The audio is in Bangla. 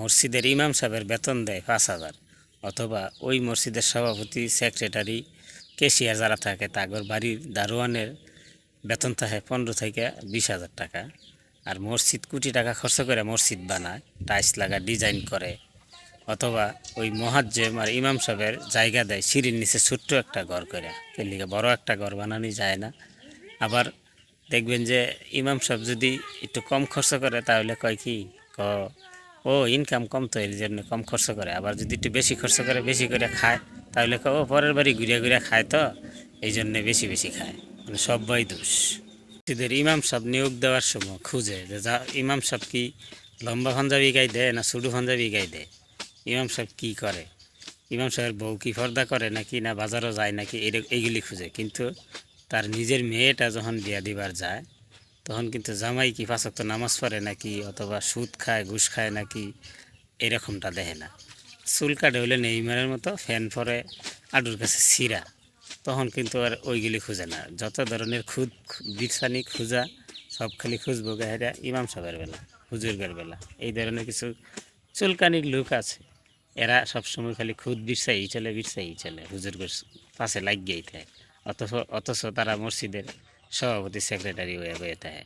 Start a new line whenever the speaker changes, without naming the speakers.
মসজিদের ইমাম সাহেবের বেতন দেয় পাঁচ হাজার। অথবা ওই মসজিদের সভাপতি, সেক্রেটারি, কেশিয়ার যারা থাকে, তাগর বাড়ির দারোয়ানের বেতন থাকে পনেরো থেকে বিশ হাজার টাকা। আর মসজিদ কোটি টাকা খরচ করে মসজিদ বানায়, টাইলস লাগা ডিজাইন করে। অথবা ওই মহাজ্জেম আর ইমাম সাহেবের জায়গা দেয়, সিঁড়ির নিচে ছোট্ট একটা ঘর করে। এলিগে বড় একটা ঘর বানানো যায় না। আবার দেখবেন যে ইমাম সাহেব যদি একটু কম খরচ করে, তাহলে কয় কি? ক ও ইনকাম কম তো এর জন্য কম খরচ করে। আবার যদি একটু বেশি খরচ করে, বেশি করে খায়, তাহলে ও পরের বাড়ি ঘুরিয়া ঘুরিয়া খায় তো, এই জন্যে বেশি বেশি খায়। মানে সবাই দোষ। মসজিদের ইমাম সাহেব নিয়োগ দেওয়ার সময় খুঁজে যে যা, ইমাম সাহেব কি লম্বা পাঞ্জাবি গাই দেয় না সুডু পাঞ্জাবি গাই দেয়? ইমাম সাহেব কি করে? ইমাম সাহেবের বউ কি পর্দা করে নাকি না বাজারও যায় নাকি এইগুলি খুঁজে। কিন্তু তার নিজের মেয়েটা যখন বিয়া দিবার যায় তখন কিন্তু জামাই কি পাঁচক্ত নামাজ পড়ে নাকি অথবা সুদ খায়, ঘুষ খায় নাকি এরকমটা দেখে না। চুল কাটে হইলে নেইমারের মতো ফ্যান পরে আডুর কাছে সিরা। তখন কিন্তু আর ওইগুলি খুঁজে না। যত ধরনের খুদ, বিছানি, খুঁজা, সব খালি খুঁজবো গাহেরা ইমাম সাহেবের বেলা, হুজুরগের বেলা। এই ধরনের কিছু চুলকানির লোক আছে। এরা সবসময় খালি খুদ বিরসাই চলে বিরসাই চলে হুজুরগের পাশে লাগিয়েই থাকে অথচ অথচ তারা মসজিদের সভাপতি সেক্রেটারি হয়ে হয়ে থাকে।